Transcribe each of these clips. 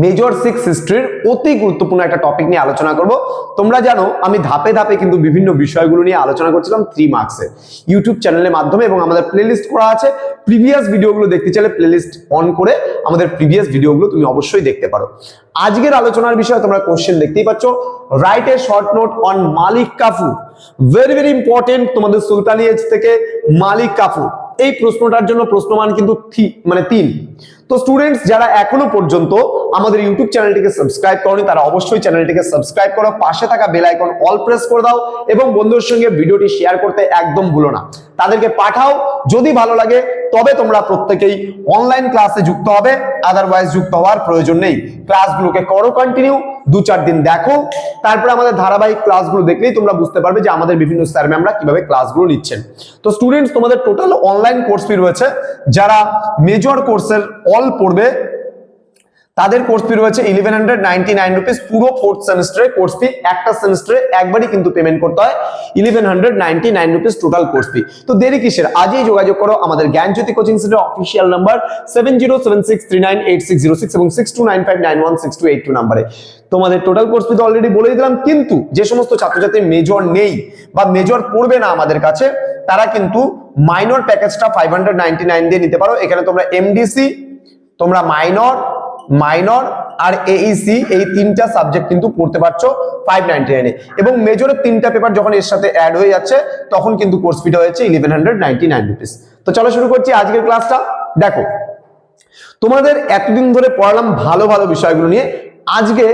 Major six হিস্ট্রির অতি গুরুত্বপূর্ণ একটা টপিক নিয়ে আলোচনা করব। তোমরা জানো, আমি ধাপে ধাপে কিন্তু বিভিন্ন বিষয়গুলো নিয়ে আলোচনা করছিলাম থ্রি মার্কসে ইউটিউব চ্যানেলের মাধ্যমে এবং আমাদের প্লেলিস্ট করা আছে। প্রিভিয়াস ভিডিওগুলো দেখতে চাইলে প্লেলিস্ট অন করে আমাদের প্রিভিয়াস ভিডিওগুলো তুমি অবশ্যই দেখতে পারো। আজকের আলোচনার বিষয়ে তোমরা কোশ্চেন দেখতেই পাচ্ছ। Write a short note on Malik Kafur. Very very important তোমাদের সুলতানি এজ থেকে মালিক কাফুর। এই প্রশ্নটার জন্য প্রশ্নমান কিন্তু মানে তিন। তো স্টুডেন্টস যারা এখনও পর্যন্ত আমাদের ইউটিউব চ্যানেলটিকে সাবস্ক্রাইব করনি, তারা অবশ্যই চ্যানেলটিকে সাবস্ক্রাইব করো। পাশে থাকা বেল আইকন অল প্রেস করে দাও এবং বন্ধুদের সঙ্গে ভিডিওটি শেয়ার করতে একদম ভুলো না। তাদেরকে পাঠাও। যদি ভালো লাগে, তবে তোমরা প্রত্যেকেই অনলাইন ক্লাসে যুক্ত হবে। আদারওয়াইজ যুক্ত হওয়ার প্রয়োজন নেই। ক্লাসগুলোকে করো কন্টিনিউ দু চার দিন দেখো। তারপরে আমাদের ধারাবাহিক ক্লাসগুলো দেখলেই তোমরা বুঝতে পারবে যে আমাদের বিভিন্ন স্যার ম্যামরা কীভাবে ক্লাসগুলো নিচ্ছেন। তো স্টুডেন্টস তোমাদের টোটাল অনলাইন কোর্স ফি রয়েছে। যারা মেজর কোর্সের অল পড়বে তাদের কোর্স ফি রয়েছে eleven hundred ninety nine rupees পুরো ফোর্থ সেমিস্টারে কোর্স ফি একটা সেমিস্টারে একবারই কিন্তু পেমেন্ট করতে হয় eleven hundred ninety nine rupees total course fee তো দেরি কিসের? আজই যোগাযোগ করো আমাদের Gyanjyoti coaching centre official number seven zero seven six three nine eight six zero six এবং six two nine five nine one six two eight two নাম্বারে। তোমাদের টোটাল কোর্স ফি তো অলরেডি বলে দিলাম, কিন্তু যে সমস্ত ছাত্রছাত্রী মেজর নেই বা মেজর পড়বে না আমাদের কাছে, তারা কিন্তু মাইনর প্যাকেজটা ফাইভ হান্ড্রেড নাইনটি নাইন দিয়ে নিতে পারো। এখানে তোমরা এমডিসি তোমরা মাইনর মাইনর আর এইসি এই তিনটা সাবজেক্ট কিন্তু পড়তে পারছ ফাইভ নাইনটি নাইনে এবং মেজরের তিনটা পেপার যখন এর সাথে অ্যাড হয়ে যাচ্ছে, তখন কিন্তু কোর্স ফিটা হয়েছে eleven hundred ninety nine rupees তো চলো শুরু করছি আজকের ক্লাসটা দেখো, তোমাদের এতদিন ধরে পড়ালাম ভালো ভালো বিষয়গুলো নিয়ে, আজকে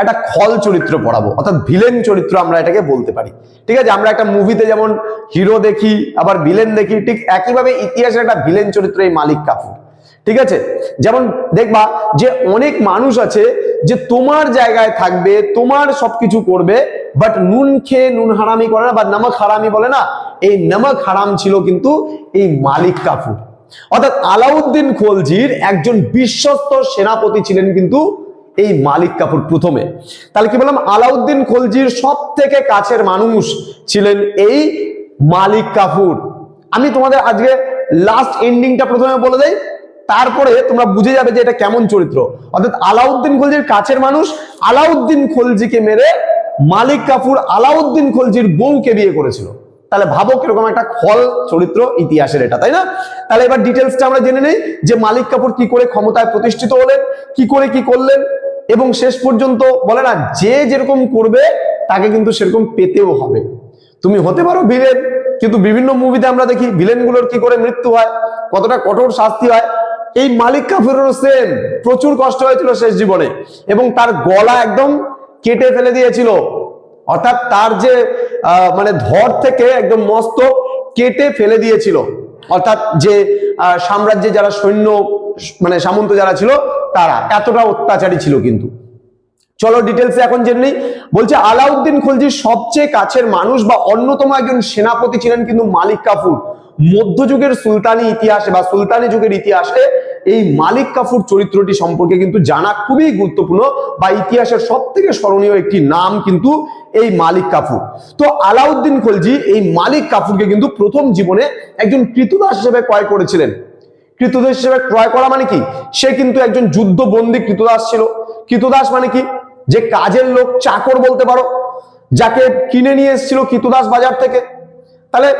একটা খল চরিত্র পড়াবো, অর্থাৎ ভিলেন চরিত্র আমরা এটাকে বলতে পারি। ঠিক আছে, আমরা একটা মুভিতে যেমন হিরো দেখি, আবার ভিলেন দেখি, ঠিক একইভাবে ইতিহাসের একটা ভিলেন চরিত্র এই মালিক কাপুর। ঠিক আছে? যেমন দেখবা যে অনেক মানুষ আছে যে তোমার জায়গায় থাকবে, তোমার সবকিছু করবে বাট নুন খেয়ে নুন হারামি করে না, বা নমক হারামি বলে না, এই নমক হারাম ছিল কিন্তু এই মালিক কাপুর অর্থাৎ আলাউদ্দিন খলজির একজন বিশ্বস্ত সেনাপতি ছিলেন কিন্তু এই মালিক কাপুর প্রথমে। তাহলে কি বললাম? আলাউদ্দিন খলজির সব থেকে কাছের মানুষ ছিলেন এই মালিক কাপুর আমি তোমাদের আজকে লাস্ট এন্ডিংটা প্রথমে বলে দেই। তারপরে তোমরা বুঝে যাবে যে এটা কেমন চরিত্র। অর্থাৎ আলাউদ্দিন খলজির কাছের মানুষ আলাউদ্দিন খলজিকে মেরে মালিক কাপুর আলাউদ্দিন খলজির বউকে বিয়ে করেছিল। তাহলে ভাবো কীরকম একটা খল চরিত্র ইতিহাসের এটা, তাই না? তাহলে এবার ডিটেলসটা আমরা জেনে নেই যে মালিক কাপুর কি করে ক্ষমতায় প্রতিষ্ঠিত হলেন, কি করে কি করলেন, এবং শেষ পর্যন্ত বলে না, যে যেরকম করবে, তাকে কিন্তু সেরকম পেতেও হবে। তুমি হতে পারো ভিলেন কিন্তু বিভিন্ন মুভিতে আমরা দেখি ভিলেনগুলোর কি করে মৃত্যু হয়, কতটা কঠোর শাস্তি হয় এই মালিক কাপুরেরও সেম প্রচুর কষ্ট হয়েছিল শেষ জীবনে এবং তার গলা একদম কেটে ফেলে দিয়েছিল। অর্থাৎ তার যে মানে ধর থেকে একদম মস্তক কেটে ফেলে দিয়েছিল। অর্থাৎ যে সাম্রাজ্যে যারা সৈন্য মানে সামন্ত যারা ছিল, তারা এতটা অত্যাচারী ছিল কিন্তু। চলো ডিটেলসে এখন জেনে নিই। বলছে, আলাউদ্দিন খলজির সবচেয়ে কাছের মানুষ বা অন্যতম একজন সেনাপতি ছিলেন কিন্তু মালিক কাফুর। মধ্যযুগের সুলতানি ইতিহাসে বা সুলতানি যুগের ইতিহাসে এই মালিক কাফুর চরিত্রটি সম্পর্কে কিন্তু জানা খুবই গুরুত্বপূর্ণ বা ইতিহাসের সব থেকে স্মরণীয় একটি নাম কিন্তু এই মালিক কাফুর। তো আলাউদ্দিন খলজি এই মালিক কাফুরকে কিন্তু প্রথম জীবনে একজন কৃতদাস হিসেবে ক্রয় করেছিলেন। কৃতদাস হিসেবে ক্রয় করা মানে কি? সে কিন্তু একজন যুদ্ধবন্দী কৃতদাস ছিল। কৃতদাস মানে কি? যে কাজের লোক চাকর বলতে পারো, যাকে কিনে নিয়ে এসেছিল কৃতদাস বাজার থেকে। তাহলে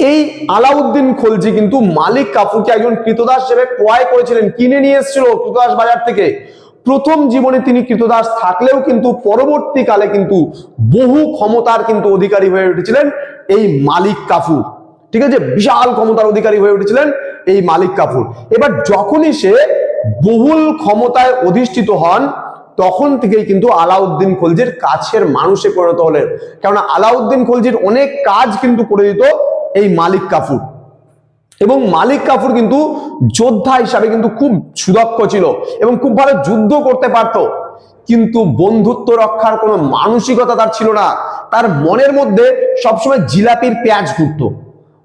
এই আলাউদ্দিন খলজি কিন্তু মালিক কাফুরকে একজন কৃতদাস হিসেবে ক্রয় করেছিলেন, কিনে নিয়ে এসেছিল কৃতদাস বাজার থেকে। প্রথম জীবনে তিনি কৃতদাস থাকলেও কিন্তু পরবর্তীকালে কিন্তু বহু ক্ষমতার কিন্তু অধিকারী হয়ে উঠেছিলেন এই মালিক কাফুর। ঠিক আছে? বিশাল ক্ষমতার অধিকারী হয়ে উঠেছিলেন এই মালিক কাপুর এবার যখনই সে বহুল ক্ষমতায় অধিষ্ঠিত হন, তখন থেকেই কিন্তু আলাউদ্দিন খলজির কাছের মানুষে পরিণত হলেন। কেননা, আলাউদ্দিন খলজির অনেক কাজ কিন্তু করে দিত এই মালিক কাফুর। এবং মালিক কাফুর কিন্তু যোদ্ধা হিসাবে কিন্তু খুব সুদক্ষ ছিল এবং খুব ভালো যুদ্ধ করতে পারত। কিন্তু বন্ধুত্ব রক্ষার কোনো মানসিকতা তার ছিল না। তার মনের মধ্যে সবসময় জিলাপির পেঁয়াজ ঘুরতো।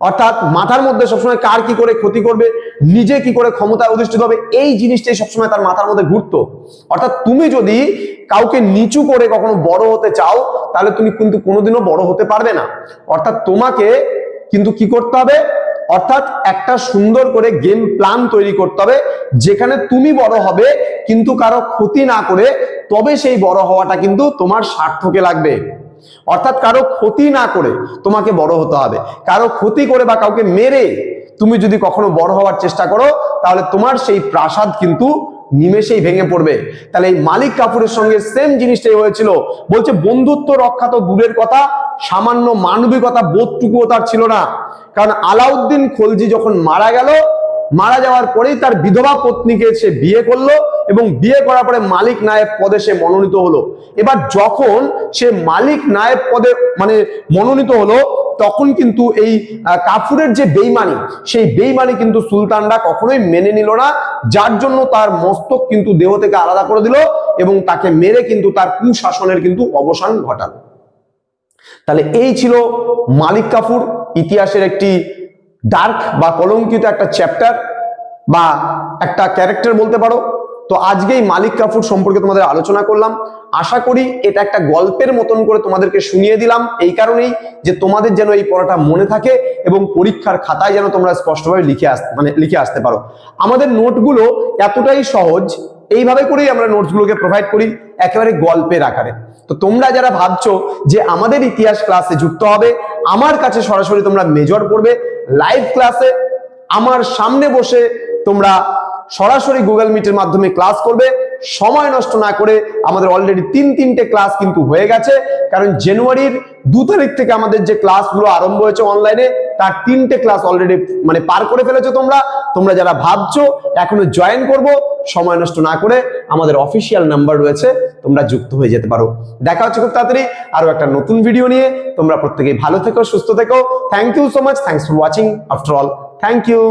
অর্থাৎ মাথার মধ্যে সবসময় কার কি করে ক্ষতি করবে, নিজে কি করে ক্ষমতায় অধিষ্ঠিত হবে, এই জিনিসটাই সবসময় তার মাথার মধ্যে ঘুরতো। অর্থাৎ তুমি যদি কাউকে নিচু করে কখনো বড় হতে চাও, তাহলে তুমি কিন্তু কোনোদিনও বড় হতে পারবে না। অর্থাৎ তোমাকে কিন্তু কি করতে হবে? অর্থাৎ একটা সুন্দর করে গেম প্ল্যান তৈরি করতে হবে, যেখানে তুমি বড় হবে, কিন্তু কারও ক্ষতি না করে তবে সেই বড় হওয়াটা কিন্তু তোমার স্বার্থকে লাগবে। অর্থাৎ কারও ক্ষতি না করে তোমাকে বড় হতে হবে। কারও ক্ষতি করে বা কাউকে মেরে তুমি যদি কখনো বড় হওয়ার চেষ্টা করো, তাহলে তোমার সেই প্রাসাদ কিন্তু নিমেষেই ভেঙে পড়বে। তাহলে এই মালিক কাপুরের সঙ্গে সেম জিনিসটাই হয়েছিল। বলছে, বন্ধুত্ব রক্ষা তো দূরের কথা সামান্য মানবিকতা বোধটুকুও তার ছিল না। কারণ আলাউদ্দিন খলজি যখন মারা গেল, মারা যাওয়ার পরেই তার বিধবা পত্নীকে সে বিয়ে করল এবং বিয়ে করার পরে মালিক নায়েব পদে সে মনোনীত হলো। এবার যখন সে মালিক নায়েব পদে মানে মনোনীত হলো, তখন কিন্তু এই কাফুরের যে বেইমানি, সেই বেইমানি কিন্তু সুলতানরা কখনোই মেনে নিল না। যার জন্য তার মস্তক কিন্তু দেহ থেকে আলাদা করে দিল এবং তাকে মেরে কিন্তু তার কুশাসনের কিন্তু অবসান ঘটালো। তাহলে এই ছিল মালিক কাফুর ইতিহাসের একটি ডার্ক বা কলঙ্কিত একটা চ্যাপ্টার বা একটা ক্যারেক্টার বলতে পারো। তো আজকেই মালিক কাফুর সম্পর্কে তোমাদের আলোচনা করলাম। আশা করি এটা একটা গল্পের মতন করে তোমাদেরকে শুনিয়ে দিলাম এই কারণেই যে তোমাদের যেন এই পড়াটা মনে থাকে এবং পরীক্ষার খাতায় যেন তোমরা স্পষ্টভাবে লিখে আস মানে লিখে আসতে পারো। আমাদের নোটগুলো এতটাই সহজ এইভাবে করেই আমরা নোটসগুলোকে প্রোভাইড করি একেবারে গল্পের আকারে। তো তোমরা যারা ভাবছ যে আমাদের ইতিহাস ক্লাসে যুক্ত হবে, আমার কাছে সরাসরি তোমরা মেজর পড়বে লাইভ ক্লাসে আমার সামনে বসে তোমরা সরাসরি গুগল মিটের মাধ্যমে ক্লাস করবে। সময় নষ্ট না করে আমাদের অলরেডি তিন তিনটে ক্লাস কিন্তু হয়ে গেছে, কারণ জানুয়ারির দু তারিখ থেকে আমাদের যে ক্লাসগুলো আরম্ভ হয়েছে অনলাইনে তার তিনটে ক্লাস অলরেডি মানে পার করে ফেলেছো তোমরা। তোমরা যারা ভাবছ এখনও জয়েন করব সময় নষ্ট না করে আমাদের অফিসিয়াল নাম্বার রয়েছে, তোমরা যুক্ত হয়ে যেতে পারো। দেখা হচ্ছে খুব তাড়াতাড়ি আরও একটা নতুন ভিডিও নিয়ে। তোমরা প্রত্যেকেই ভালো থেকো, সুস্থ থেকো। Thank you so much thanks for watching after all thank you